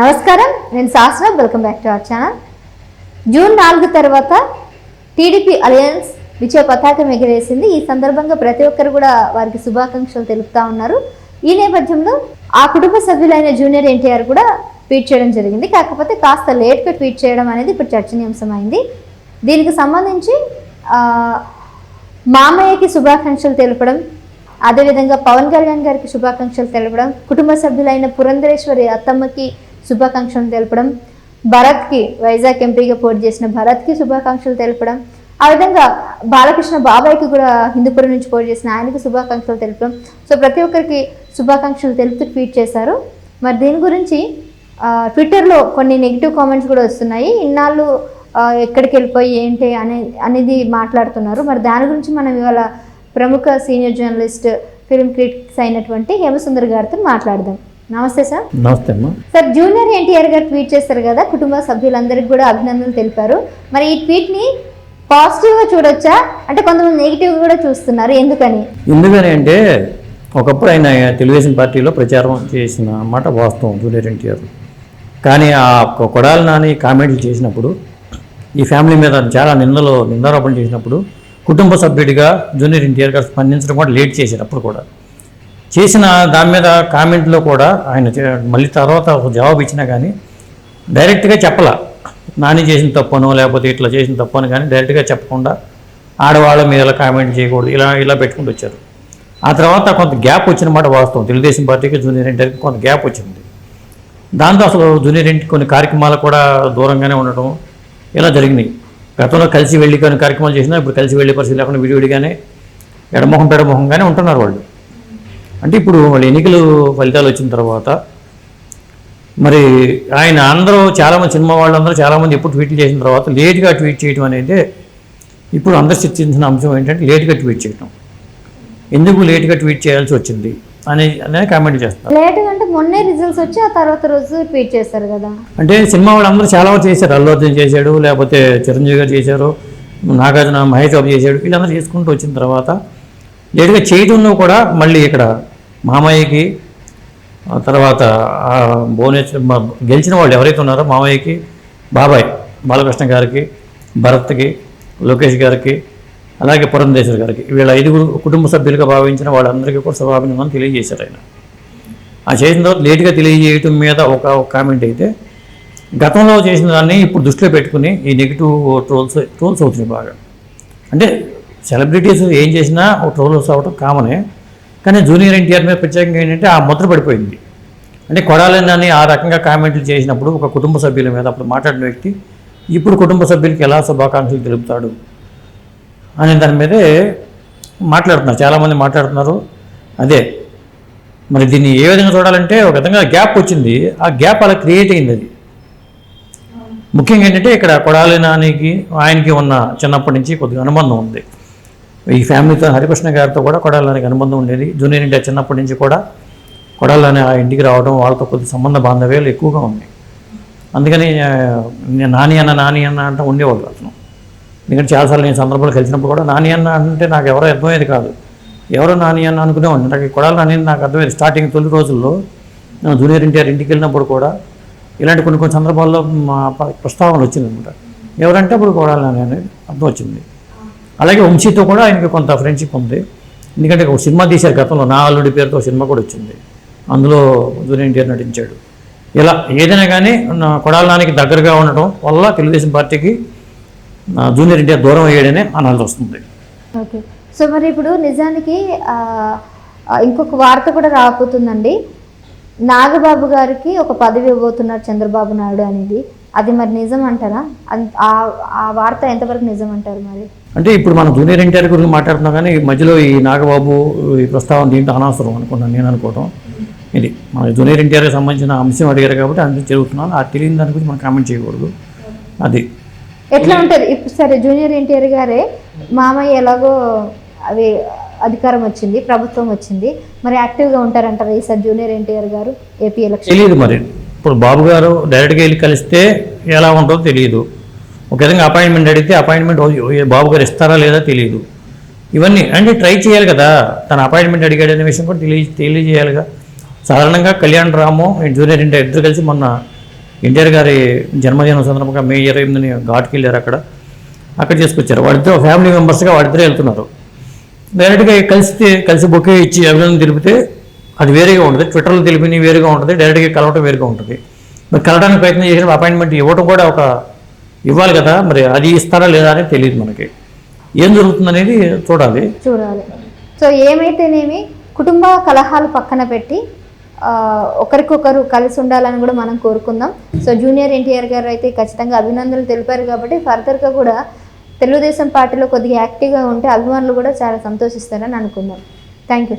నమస్కారం. నేను Shastra welcome back to our channel June నాలుగు తర్వాత టీడీపీ అలయన్స్ విజయ పతాకం ఎగిరేసింది. ఈ సందర్భంగా ప్రతి ఒక్కరు కూడా వారికి శుభాకాంక్షలు తెలుపుతా ఉన్నారు. ఈ నేపథ్యంలో ఆ కుటుంబ సభ్యులైన జూనియర్ ఎన్టీఆర్ కూడా ట్వీట్ చేయడం జరిగింది. కాకపోతే కాస్త లేట్గా ట్వీట్ చేయడం అనేది ఇప్పుడు చర్చనీయాంశమైంది. దీనికి సంబంధించి మామయ్యకి శుభాకాంక్షలు తెలపడం అదేవిధంగా పవన్ కళ్యాణ్ గారికి శుభాకాంక్షలు తెలపడం కుటుంబ సభ్యులైన పురంధరేశ్వరి అత్తమ్మకి శుభాకాంక్షలు తెలపడం భరత్కి వైజాగ్ ఎంపీగా పోటీ చేసిన భరత్కి శుభాకాంక్షలు తెలపడం ఆ విధంగా బాలకృష్ణ బాబాయ్కి కూడా హిందూపురం నుంచి పోటీ చేసిన ఆయనకి శుభాకాంక్షలు తెలపడం. సో ప్రతి ఒక్కరికి శుభాకాంక్షలు తెలుపుతూ ట్వీట్ చేశారు. మరి దీని గురించి ట్విట్టర్లో కొన్ని నెగిటివ్ కామెంట్స్ కూడా వస్తున్నాయి. ఇన్నాళ్ళు ఎక్కడికి వెళ్ళిపోయి ఏంటి అనే అనేది మాట్లాడుతున్నారు. మరి దాని గురించి మనం ఇవాళ ప్రముఖ సీనియర్ జర్నలిస్ట్ ఫిల్మ్ క్రిటిక్స్ అయినటువంటి హేమసుందర్ గారితో మాట్లాడదాం. నమస్తే సార్. నమస్తే అమ్మా. సార్ జూనియర్ ఎన్టీఆర్ గారు ట్వీట్ చేస్తారు కదా కుటుంబ సభ్యులందరికీ కూడా అభినందనలు తెలిపారు. మరి ఈ ట్వీట్ని పాజిటివ్గా చూడొచ్చా? అంటే కొంతమంది నెగిటివ్గా కూడా చూస్తున్నారు ఎందుకని? ఎందుకని అంటే ఒకప్పుడు ఆయన తెలుగుదేశం పార్టీలో ప్రచారం చేసిన మాట వాస్తవం జూనియర్ ఎన్టీఆర్. కానీ ఆ కొడాలి నాని కామెంట్లు చేసినప్పుడు ఈ ఫ్యామిలీ మీద చాలా నిందలు నిందారోపణ చేసినప్పుడు కుటుంబ సభ్యుడిగా జూనియర్ ఎన్టీఆర్ గారు స్పందించడం కూడా లేట్ చేశారు అప్పుడు కూడా. చేసిన దాని మీద కామెంట్లో కూడా ఆయన మళ్ళీ తర్వాత ఒక జవాబు ఇచ్చినా కానీ డైరెక్ట్గా చెప్పలా. నాని చేసిన తప్పను లేకపోతే ఇట్లా చేసిన తప్పను కానీ డైరెక్ట్గా చెప్పకుండా ఆడవాళ్ళ మీద ఇలా కామెంట్ చేయకూడదు. ఇలా ఇలా పెట్టుకుంటూ వచ్చారు. ఆ తర్వాత కొంత గ్యాప్ వచ్చిన మాట వాస్తవం. తెలుగుదేశం పార్టీకి జూనియర్ ఎన్టీఆర్కి కొంత గ్యాప్ వచ్చింది. దాంతో అసలు జూనియర్ ఎన్టీ కొన్ని కార్యక్రమాలు కూడా దూరంగానే ఉండటం ఇలా జరిగినాయి. గతంలో కలిసి వెళ్ళి కొన్ని కార్యక్రమాలు చేసినా ఇప్పుడు కలిసి వెళ్ళే పరిస్థితి లేకుండా విడివిడిగానే ఎడమొహం పెడమొహంగానే ఉంటున్నారు వాళ్ళు. అంటే ఇప్పుడు వాళ్ళు ఎన్నికలు ఫలితాలు వచ్చిన తర్వాత మరి ఆయన అందరూ చాలామంది సినిమా వాళ్ళందరూ చాలామంది ఎప్పుడు ట్వీట్లు చేసిన తర్వాత లేట్గా ట్వీట్ చేయడం అనేది ఇప్పుడు అందరు చర్చించిన అంశం ఏంటంటే లేట్గా ట్వీట్ చేయడం ఎందుకు లేట్గా ట్వీట్ చేయాల్సి వచ్చింది అని అనేది కామెంట్ చేస్తారు. లేట్ అంటే మొన్నే రిజల్ట్స్ వచ్చి ఆ తర్వాత రోజు ట్వీట్ చేస్తారు కదా. అంటే సినిమా వాళ్ళందరూ చాలా వరకు చేశారు. అల్లు అర్జున్ చేశాడు లేకపోతే చిరంజీవి గారు చేశారు నాగార్జున మహేష్ బాబు చేశాడు వీళ్ళందరూ చేసుకుంటూ వచ్చిన తర్వాత లేట్గా చేయడంలో కూడా మళ్ళీ ఇక్కడ మామయ్యకి తర్వాత భువనేశ్వర్ గెలిచిన వాళ్ళు ఎవరైతే ఉన్నారో మామయ్యకి బాబాయ్ బాలకృష్ణ గారికి భరత్కి లోకేష్ గారికి అలాగే పురంధేశ్వర్ గారికి వీళ్ళ ఐదుగురు కుటుంబ సభ్యులుగా భావించిన వాళ్ళందరికీ కూడా శుభాభినందనలు తెలియజేశారు ఆయన. ఆ చేసిన తర్వాత లేట్గా తెలియజేయటం మీద ఒక కామెంట్ అయితే గతంలో చేసిన దాన్ని ఇప్పుడు దృష్టిలో పెట్టుకుని ఈ నెగిటివ్ ట్రోల్స్ ట్రోల్స్ అవుతున్నాయి బాగా. అంటే సెలబ్రిటీస్ ఏం చేసినా ఒక ట్రోల్స్ అవ్వటం కామనే కానీ జూనియర్ ఎన్టీఆర్ మీద ప్రత్యేకంగా ఏంటంటే ఆ ముద్ర పడిపోయింది. అంటే కొడాలని ఆ రకంగా కామెంట్లు చేసినప్పుడు ఒక కుటుంబ సభ్యుల మీద అప్పుడు మాట్లాడిన వ్యక్తి ఇప్పుడు కుటుంబ సభ్యులకి ఎలా శుభాకాంక్షలు తెలుపుతాడు? అనే దాని మీదే మాట్లాడుతున్నారు. చాలామంది మాట్లాడుతున్నారు. అదే మరి దీన్ని ఏ విధంగా చూడాలంటే ఒక విధంగా గ్యాప్ వచ్చింది. ఆ గ్యాప్ అలా క్రియేట్ అయింది అది. ముఖ్యంగా ఏంటంటే ఇక్కడ కొడాలి నానికి ఆయనకి ఉన్న చిన్నప్పటి నుంచి కొద్దిగా అనుబంధం ఉంది. ఈ ఫ్యామిలీతో హరికృష్ణ గారితో కూడా కొడాలనికి అనుబంధం ఉండేది. జూనియర్ ఇండియా చిన్నప్పటి నుంచి కూడా కొడాలని ఆ ఇంటికి రావడం వాళ్ళతో కొద్ది సంబంధ బాంధవ్యాలు ఎక్కువగా ఉన్నాయి. అందుకని నేను నాని అన్న నాని అన్న అంటే ఉండేవాళ్ళు అతను. ఎందుకంటే చాలాసార్లు నేను సందర్భాలు కలిసినప్పుడు కూడా నాని అన్న అంటే నాకు ఎవరో అర్థమయ్యేది కాదు. ఎవరో నాని అన్న అనుకునేవాడిని. నాకు ఈ కొడాలి నాని నాకు అర్థమయ్యేది. స్టార్టింగ్ తొలి రోజుల్లో నేను జూనియర్ ఎన్టీఆర్ ఇంటికి వెళ్ళినప్పుడు కూడా ఇలాంటి కొన్ని కొన్ని సందర్భాల్లో మా ప్రస్తావనలు ప్రస్తావన వచ్చింది అనమాట ఎవరంటే అప్పుడు కొడాలి నాని అనేది అర్థం వచ్చింది. అలాగే వంశీతో కూడా ఆయనకి కొంత ఫ్రెండ్షిప్ ఉంది. ఎందుకంటే ఒక సినిమా తీశారు గతంలో నా అల్లుడి పేరుతో సినిమా కూడా వచ్చింది. అందులో జూనియర్ ఎన్టీఆర్ నటించాడు. ఇలా ఏదైనా కానీ నా కొడాలి నానికి దగ్గరగా ఉండటం వల్ల తెలుగుదేశం పార్టీకి జూనియర్ ఎన్టీఆర్ దూరం అయ్యాడనే అనాల్సి వస్తుంది. ఓకే. సో మరి ఇప్పుడు నిజానికి ఇంకొక వార్త కూడా రాబోతుందండి. నాగబాబు గారికి ఒక పదవి ఇవ్వబోతున్నారు చంద్రబాబు నాయుడు అనేది. అది మరి నిజం అంటారా? ఆ- వార్త ఎంతవరకు నిజం అంటారు మరి? అంటే ఇప్పుడు మనం జూనియర్ ఎన్టీఆర్ గురించి మాట్లాడుతున్నాం కానీ ఈ మధ్యలో ఈ నాగబాబు ఈ ప్రస్తావన దీంట్లో అనవసరం అనుకున్నాను నేను అనుకోవడం ఇది మన జూనియర్ ఎన్టీఆర్కి సంబంధించిన అంశం అడిగారు కాబట్టి అందుకు జరుగుతున్నాను ఆ తెలియని దాని గురించి మనం కామెంట్ చేయకూడదు. అది. ఎట్లా ఉంటుంది? ఇప్పుడు సరే జూనియర్ ఎన్టీఆర్ గారే మామయ్య ఎలాగో అవి అధికారం వచ్చింది ప్రభుత్వం వచ్చింది. మరి యాక్టివ్గా ఉంటారంటారా ఈసారి జూనియర్ ఎన్టీఆర్ గారు? AP election. తెలియదు మరి. ఇప్పుడు బాబు గారు డైరెక్ట్గా వెళ్ళి కలిస్తే ఎలా ఉంటుందో తెలియదు. ఒక విధంగా అపాయింట్మెంట్ అడిగితే అపాయింట్మెంట్ బాబు గారు ఇస్తారా లేదా తెలియదు. ఇవన్నీ అంటే ట్రై చేయాలి కదా. తన అపాయింట్మెంట్ అడిగాడు అనే విషయం కూడా తెలియ తెలియజేయాలిగా. సాధారణంగా కళ్యాణ్ రాము జూనియర్ ఇంటర్ ఇద్దరు కలిసి మొన్న ఎన్టీఆర్ గారి జన్మదినం సందర్భంగా మే ఇరవై ఎనిమిదిని ఘాట్కి వెళ్ళారు అక్కడ. అక్కడ చేసుకొచ్చారు. వాళ్ళిద్దరు ఫ్యామిలీ మెంబర్స్గా వాళ్ళిద్దరే వెళ్తున్నారు. డైరెక్ట్గా కలిస్తే కలిసి బొకే ఇచ్చి అభినందన తెలిపితే అది వేరేగా ఉంటుంది. ట్విట్టర్లో తెలిపినవి వేరుగా ఉంటుంది. డైరెక్ట్గా కలవటం వేరుగా ఉంటుంది. మరి కలవడానికి ప్రయత్నం చేసిన అపాయింట్మెంట్ ఇవ్వటం కూడా ఒక ఇవ్వాలి కదా మరి అది ఇస్తారా లేదా అనేది తెలియదు మనకి. ఏం జరుగుతుందనేది చూడాలి. చూడాలి. సో ఏమైతేనేమి కుటుంబ కలహాలు పక్కన పెట్టి ఒకరికొకరు కలిసి ఉండాలని కూడా మనం కోరుకుందాం. సో జూనియర్ ఎన్టీఆర్ గారు అయితే ఖచ్చితంగా అభినందనలు తెలిపారు కాబట్టి ఫర్దర్గా కూడా తెలుగుదేశం పార్టీలో కొద్దిగా యాక్టివ్గా ఉంటే అభిమానులు కూడా చాలా సంతోషిస్తారని అనుకుందాం. Thank you.